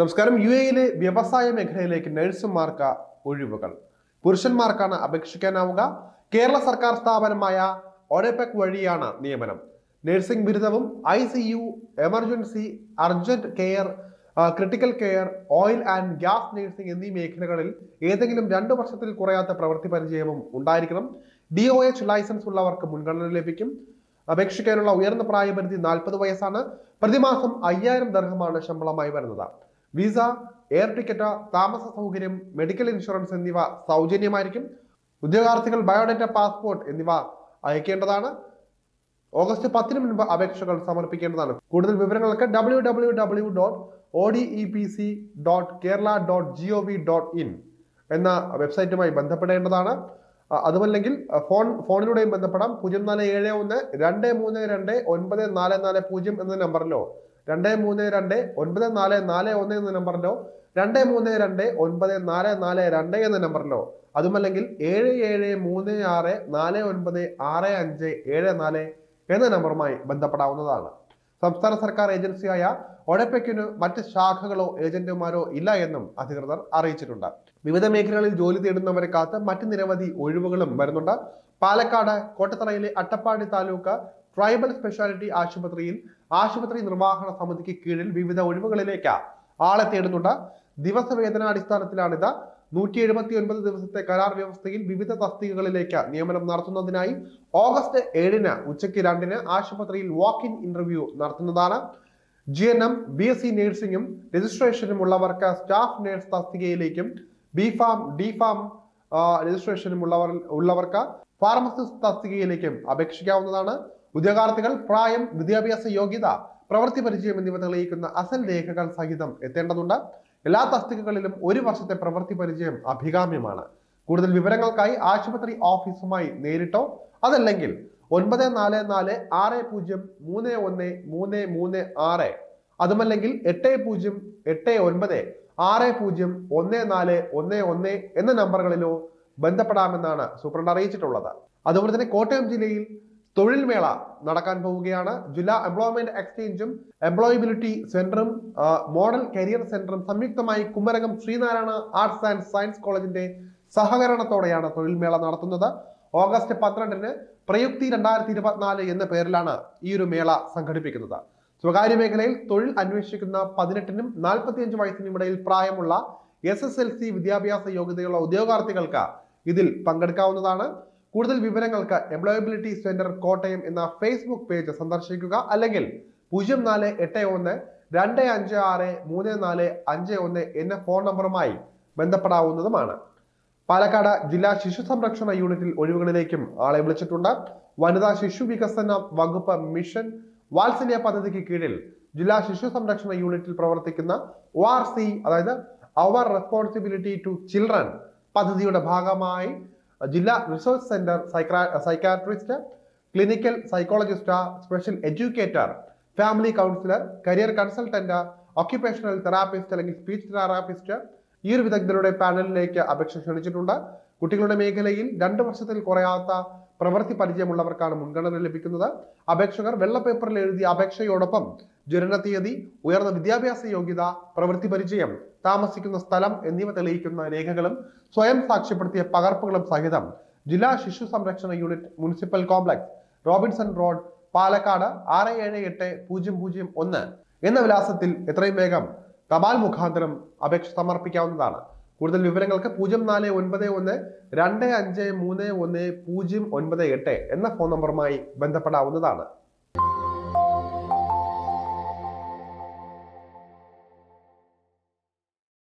നമസ്കാരം. യു എയിലെ വ്യവസായ മേഖലയിലേക്ക് നഴ്സുമാർക്ക് ഒഴിവുകൾ. പുരുഷന്മാർക്കാണ് അപേക്ഷിക്കാനാവുക. കേരള സർക്കാർ സ്ഥാപനമായ ഒഡെപെക് വഴിയാണ് നിയമനം. നഴ്സിംഗ് ബിരുദവും I C U emergency urgent care critical care oil and gas nursing എന്നീ മേഖലകളിൽ ഏതെങ്കിലും രണ്ട് വർഷത്തിൽ കുറയാത്ത പ്രവൃത്തി പരിചയവും ഉണ്ടായിരിക്കണം. ഡി ഒ എച്ച് ലൈസൻസ് ഉള്ളവർക്ക് മുൻഗണന ലഭിക്കും. അപേക്ഷിക്കാനുള്ള ഉയർന്ന പ്രായപരിധി നാൽപ്പത് വയസ്സാണ്. പ്രതിമാസം അയ്യായിരം ദർഹമാണ് ശമ്പളമായി വരുന്നത്. വിസ എയർ ടിക്കറ്റ് താമസ സൗകര്യം മെഡിക്കൽ ഇൻഷുറൻസ് എന്നിവ സൗജന്യമായിരിക്കും. ഉദ്യോഗാർത്ഥികൾ ബയോഡേറ്റ പാസ്പോർട്ട് എന്നിവ അയക്കേണ്ടതാണ്. ഓഗസ്റ്റ് പത്തിന് മുൻപ് അപേക്ഷകൾ സമർപ്പിക്കേണ്ടതാണ്. കൂടുതൽ വിവരങ്ങൾക്ക് W W W dot O D E P C dot Kerala dot G O V dot in എന്ന വെബ്സൈറ്റുമായി ബന്ധപ്പെടേണ്ടതാണ്. അതുമല്ലെങ്കിൽ ഫോൺ ഫോണിലൂടെയും ബന്ധപ്പെടാം. പൂജ്യം നാല് ഏഴ് ഒന്ന് രണ്ട് മൂന്ന് രണ്ട് ഒൻപത് നാല് നാല് പൂജ്യം എന്ന നമ്പറിലോ രണ്ട് മൂന്ന് രണ്ട് ഒൻപത് നാല് നാല് ഒന്ന് എന്ന നമ്പറിലോ രണ്ട് മൂന്ന് രണ്ട് ഒൻപത് നാല് നാല് രണ്ട് എന്ന നമ്പറിലോ അതുമല്ലെങ്കിൽ ഏഴ് ഏഴ് മൂന്ന് ആറ് നാല് ഒൻപത് ആറ് അഞ്ച് ഏഴ് നാല് എന്ന നമ്പറുമായി ബന്ധപ്പെടാവുന്നതാണ്. സംസ്ഥാന സർക്കാർ ഏജൻസിയായ ഒഴപ്പയ്ക്കിനു മറ്റ് ശാഖകളോ ഏജന്റുമാരോ ഇല്ല എന്നും അധികൃതർ അറിയിച്ചിട്ടുണ്ട്. വിവിധ മേഖലകളിൽ ജോലി തേടുന്നവരെ കാത്ത് മറ്റ് നിരവധി ഒഴിവുകളും വരുന്നുണ്ട്. പാലക്കാട് കോട്ടത്തറയിലെ അട്ടപ്പാടി താലൂക്ക് ട്രൈബൽ സ്പെഷ്യാലിറ്റി ആശുപത്രിയിൽ ആശുപത്രി നിർവഹണ സമിതിക്ക് കീഴിൽ വിവിധ ഒഴിവുകളിലേക്ക് ആളെ തേടുന്നുണ്ട്. ദിവസവേതനാടിസ്ഥാനത്തിലാണിത് നൂറ്റി എഴുപത്തി ഒൻപത് ദിവസത്തെ കരാർ വ്യവസ്ഥയിൽ വിവിധ തസ്തികകളിലേക്ക് നിയമനം നടത്തുന്നതിനായി ഓഗസ്റ്റ് ഏഴിന് ഉച്ചയ്ക്ക് രണ്ടിന് ആശുപത്രിയിൽ വാക്ക് ഇൻ ഇന്റർവ്യൂ നടത്തുന്നതാണ്. G N M B S C നഴ്സിംഗും രജിസ്ട്രേഷനും ഉള്ളവർക്ക് സ്റ്റാഫ് നഴ്സ് തസ്തികയിലേക്കും ബി ഫാം ഡി ഫാം രജിസ്ട്രേഷനും ഉള്ളവർ ഉള്ളവർക്ക് ഫാർമസിസ്റ്റ് തസ്തികയിലേക്കും അപേക്ഷിക്കാവുന്നതാണ്. ഉദ്യോഗാർത്ഥികൾ പ്രായം വിദ്യാഭ്യാസ യോഗ്യത പ്രവൃത്തി പരിചയം എന്നിവ തെളിയിക്കുന്ന അസൽ രേഖകൾ സഹിതം എത്തേണ്ടതുണ്ട്. എല്ലാ തസ്തികകളിലും ഒരു വർഷത്തെ പ്രവൃത്തി പരിചയം അഭികാമ്യമാണ്. കൂടുതൽ വിവരങ്ങൾക്കായി ആശുപത്രി ഓഫീസുമായി നേരിട്ടോ? അതല്ലെങ്കിൽ ഒൻപത് നാല് നാല് ആറ് പൂജ്യം മൂന്ന് ഒന്ന് മൂന്ന് മൂന്ന് ആറ്. അതുമല്ലെങ്കിൽ എട്ട് പൂജ്യം എട്ട് ഒൻപത് ആറ് പൂജ്യം ഒന്ന് നാല് ഒന്ന് ഒന്ന് എന്ന നമ്പറുകളിലോ ബന്ധപ്പെടാമെന്നാണ് സൂപ്രണ്ട് അറിയിച്ചിട്ടുള്ളത്. അതുപോലെ തന്നെ കോട്ടയം ജില്ലയിൽ തൊഴിൽ മേള നടക്കാൻ പോവുകയാണ്. ജില്ലാ എംപ്ലോയ്മെന്റ് എക്സ്ചേഞ്ചും എംപ്ലോയബിലിറ്റി സെന്ററും മോഡൽ കരിയർ സെന്ററും സംയുക്തമായി Kumarakom Sreenarayana arts and science കോളേജിന്റെ സഹകരണത്തോടെയാണ് തൊഴിൽ മേള നടത്തുന്നത്. ഓഗസ്റ്റ് പന്ത്രണ്ടിന് പ്രയുക്തി രണ്ടായിരത്തി ഇരുപത്തിനാല് എന്ന പേരിലാണ് ഈ ഒരു മേള സംഘടിപ്പിക്കുന്നത്. സ്വകാര്യ മേഖലയിൽ തൊഴിൽ അന്വേഷിക്കുന്ന പതിനെട്ടിനും നാൽപ്പത്തിയഞ്ച് വയസ്സിനും ഇടയിൽ പ്രായമുള്ള എസ് എസ് എൽ സി വിദ്യാഭ്യാസ യോഗ്യതയുള്ള ഉദ്യോഗാർത്ഥികൾക്ക് ഇതിൽ പങ്കെടുക്കാവുന്നതാണ്. കൂടുതൽ വിവരങ്ങൾക്ക് എംപ്ലോയബിലിറ്റി സെന്റർ കോട്ടയം എന്ന ഫേസ്ബുക്ക് പേജ് സന്ദർശിക്കുക അല്ലെങ്കിൽ പൂജ്യം നാല് എട്ട് ഒന്ന് രണ്ട് അഞ്ച് ആറ് മൂന്ന് നാല് അഞ്ച് ഒന്ന് എന്ന ഫോൺ നമ്പറുമായി ബന്ധപ്പെടാവുന്നതുമാണ്. പാലക്കാട് ജില്ലാ ശിശു സംരക്ഷണ യൂണിറ്റിൽ ഒഴിവുകളിലേക്കും ആളെ വിളിച്ചിട്ടുണ്ട്. വനിതാ ശിശു വികസന വകുപ്പ് മിഷൻ വാത്സല്യ പദ്ധതിക്ക് കീഴിൽ ജില്ലാ ശിശു സംരക്ഷണ യൂണിറ്റിൽ പ്രവർത്തിക്കുന്ന ഒ ആർ സി അതായത് അവർ റെസ്പോൺസിബിലിറ്റി ടു ചിൽഡ്രൻ പദ്ധതിയുടെ ഭാഗമായി ജില്ലാ resource centre psychiatrist clinical psychologist special educator family counsellor career consultant occupational therapist അല്ലെങ്കിൽ സ്പീച്ച് തെറാപ്പിസ്റ്റ് ഈ ഒരു വിദഗ്ധരുടെ പാനലിലേക്ക് അപേക്ഷ ക്ഷണിച്ചിട്ടുണ്ട്. കുട്ടികളുടെ മേഖലയിൽ രണ്ട് വർഷത്തിൽ കുറയാത്ത പ്രവൃത്തി പരിചയമുള്ളവർക്കാണ് മുൻഗണന ലഭിക്കുന്നത്. അപേക്ഷകർ വെള്ള പേപ്പറിൽ എഴുതിയ അപേക്ഷയോടൊപ്പം ജനന തീയതി ഉയർന്ന വിദ്യാഭ്യാസ യോഗ്യത പ്രവൃത്തി പരിചയം താമസിക്കുന്ന സ്ഥലം എന്നിവ തെളിയിക്കുന്ന രേഖകളും സ്വയം സാക്ഷ്യപ്പെടുത്തിയ പകർപ്പുകളും സഹിതം ജില്ലാ ശിശു സംരക്ഷണ unit municipal complex Robinson road Palakkad ആറ് ഏഴ് എട്ട് പൂജ്യം പൂജ്യം ഒന്ന് എന്ന വിലാസത്തിൽ എത്രയും വേഗം തപാൽ മുഖാന്തരം അപേക്ഷ സമർപ്പിക്കാവുന്നതാണ്. കൂടുതൽ വിവരങ്ങൾക്ക് പൂജ്യം നാല് ഒൻപത് ഒന്ന് രണ്ട് അഞ്ച് മൂന്ന് ഒന്ന് പൂജ്യം ഒൻപത് എട്ട് എന്ന ഫോൺ നമ്പറുമായി ബന്ധപ്പെടാവുന്നതാണ്.